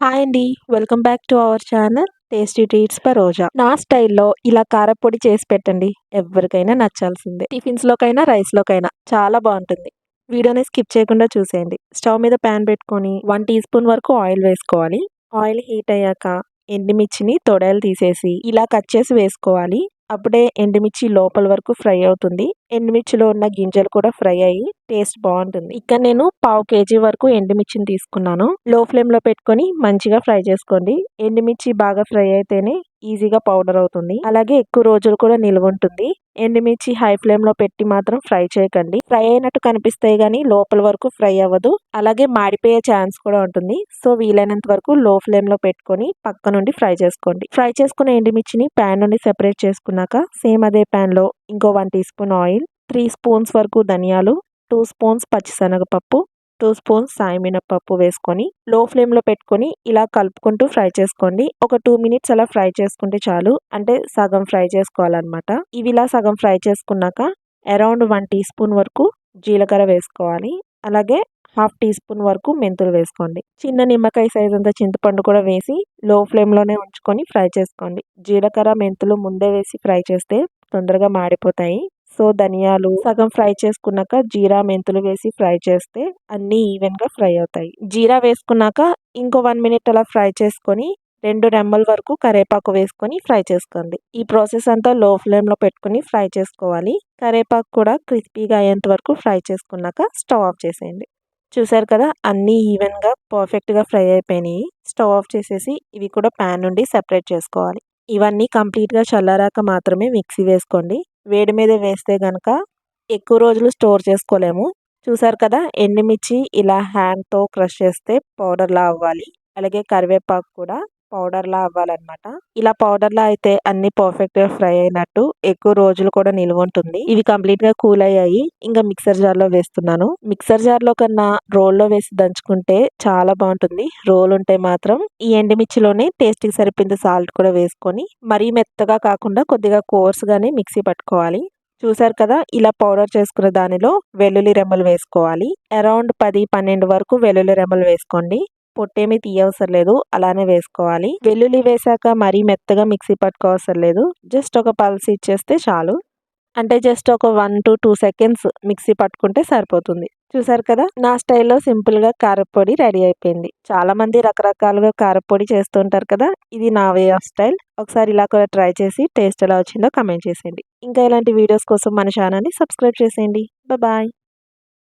Hi అండి. Welcome back to our channel tasty treats per Roja నా స్టైల్లో ఇలా కారపొడి చేసి పెట్టండి. ఎవరికైనా నచ్చాల్సిందే. టిఫిన్స్లోకైనా రైస్లోకైనా చాలా బాగుంటుంది. వీడియోని స్కిప్ చేయకుండా చూసేయండి. స్టవ్ మీద ప్యాన్ పెట్టుకొని వన్ టీ స్పూన్ వరకు ఆయిల్ వేసుకోవాలి. ఆయిల్ హీట్ అయ్యాక ఎండుమిర్చిని తొడలు తీసేసి ఇలా కట్ చేసి వేసుకోవాలి. అప్పుడే ఎండుమిర్చి లోపల వరకు ఫ్రై అవుతుంది. ఎండుమిర్చిలో ఉన్న గింజలు కూడా ఫ్రై అయ్యి టేస్ట్ బాగుంటుంది. ఇక్కడ నేను పావు కేజీ వరకు ఎండుమిర్చిని తీసుకున్నాను. లో ఫ్లేమ్లో పెట్టుకొని మంచిగా ఫ్రై చేసుకోండి. ఎండుమిర్చి బాగా ఫ్రై అయితేనే ఈజీగా పౌడర్ అవుతుంది. అలాగే ఎక్కువ రోజులు కూడా నిల్వ ఉంటుంది. ఎండుమిర్చి హై ఫ్లేమ్లో పెట్టి మాత్రం ఫ్రై చేయకండి. ఫ్రై అయినట్టు కనిపిస్తాయి కానీ లోపల వరకు ఫ్రై అవ్వదు. అలాగే మాడిపోయే ఛాన్స్ కూడా ఉంటుంది. సో వీలైనంత వరకు లో ఫ్లేమ్లో పెట్టుకొని పక్క నుండి ఫ్రై చేసుకోండి. ఫ్రై చేసుకున్న ఎండుమిర్చిని ప్యాన్ నుండి సెపరేట్ చేసుకున్నాక సేమ్ అదే ప్యాన్లో ఇంకో one teaspoon oil three spoons వరకు ధనియాలు టూ స్పూన్స్ పచ్చిశనగపప్పు టూ స్పూన్స్ సాయి మినపప్పు వేసుకొని లో ఫ్లేమ్లో పెట్టుకొని ఇలా కలుపుకుంటూ ఫ్రై చేసుకోండి. ఒక టూ మినిట్స్ అలా ఫ్రై చేసుకుంటే చాలు. అంటే సగం ఫ్రై చేసుకోవాలన్నమాట. ఇవి ఇలా సగం ఫ్రై చేసుకున్నాక అరౌండ్ వన్ టీ స్పూన్ వరకు జీలకర్ర వేసుకోవాలి. అలాగే హాఫ్ టీ స్పూన్ వరకు మెంతులు వేసుకోండి. చిన్న నిమ్మకాయ సైజ్ అంత చింతపండు కూడా వేసి లో ఫ్లేమ్లోనే ఉంచుకొని ఫ్రై చేసుకోండి. జీలకర్ర మెంతులు ముందే వేసి ఫ్రై చేస్తే తొందరగా మాడిపోతాయి. సో ధనియాలు సగం ఫ్రై చేసుకున్నాక జీరా మెంతులు వేసి ఫ్రై చేస్తే అన్నీ ఈవెన్గా ఫ్రై అవుతాయి. జీరా వేసుకున్నాక ఇంకో వన్ మినిట్ అలా ఫ్రై చేసుకొని రెండు రెమ్మల వరకు కరేపాకు వేసుకొని ఫ్రై చేసుకోండి. ఈ ప్రాసెస్ అంతా లో ఫ్లేమ్లో పెట్టుకుని ఫ్రై చేసుకోవాలి. కరేపాకు కూడా క్రిస్పీగా అయ్యేంత వరకు ఫ్రై చేసుకున్నాక స్టవ్ ఆఫ్ చేసేయండి. చూసారు కదా అన్నీ ఈవెన్గా పర్ఫెక్ట్గా ఫ్రై అయిపోయినాయి. స్టవ్ ఆఫ్ చేసేసి ఇవి కూడా ప్యాన్ నుండి సెపరేట్ చేసుకోవాలి. ఇవన్నీ కంప్లీట్గా చల్లారాక మాత్రమే మిక్సీ వేసుకోండి. వేడి మీద వేస్తే కనుక ఎక్కువ రోజులు స్టోర్ చేసుకోలేము. చూసారు కదా ఎండుమిర్చి ఇలా హ్యాండ్తో క్రష్ చేస్తే పౌడర్లా అవ్వాలి. అలాగే కరివేపాకు కూడా. పౌడర్లా అవ్వాలన్నమాట. ఇలా పౌడర్లా అయితే అన్ని పర్ఫెక్ట్గా ఫ్రై అయినట్టు ఎక్కువ రోజులు కూడా నిల్వ ఉంటుంది. ఇవి కంప్లీట్గా కూల్ అయ్యాయి. ఇంకా మిక్సర్ జార్లో వేస్తున్నాను. మిక్సర్ జార్లో కన్నా రోల్లో వేసి దంచుకుంటే చాలా బాగుంటుంది. రోల్ ఉంటే మాత్రం ఈ ఎండుమిర్చిలోనే టేస్ట్కి సరిపోయింది సాల్ట్ కూడా వేసుకొని మరీ మెత్తగా కాకుండా కొద్దిగా కోర్స్గానే మిక్సీ పట్టుకోవాలి. చూసారు కదా ఇలా పౌడర్ చేసుకున్న దానిలో వెల్లుల్లి రెమ్మలు వేసుకోవాలి. అరౌండ్ పది పన్నెండు వరకు వెల్లుల్లి రెమ్మలు వేసుకోండి. పొట్టేమీ తీయవసరం లేదు. అలానే వేసుకోవాలి. వెల్లుల్లి వేసాక మరీ మెత్తగా మిక్సీ పట్టుకోవసరం లేదు. జస్ట్ ఒక పల్స్ ఇచ్చేస్తే చాలు. అంటే జస్ట్ ఒక one to two seconds mixie పట్టుకుంటే సరిపోతుంది. చూసారు కదా? నా స్టైల్లో సింపుల్గా కారపొడి రెడీ అయిపోయింది. చాలా మంది రకరకాలుగా కారపొడి చేస్తుంటారు కదా? ఇది నా వే ఆఫ్ స్టైల్. ఒకసారి ఇలా కూడా ట్రై చేసి టేస్ట్ ఎలా వచ్చిందో కమెంట్ చేసేయండి. ఇంకా ఇలాంటి వీడియోస్ కోసం మన ఛానల్ని సబ్స్క్రైబ్ చేసేయండి. బాయ్.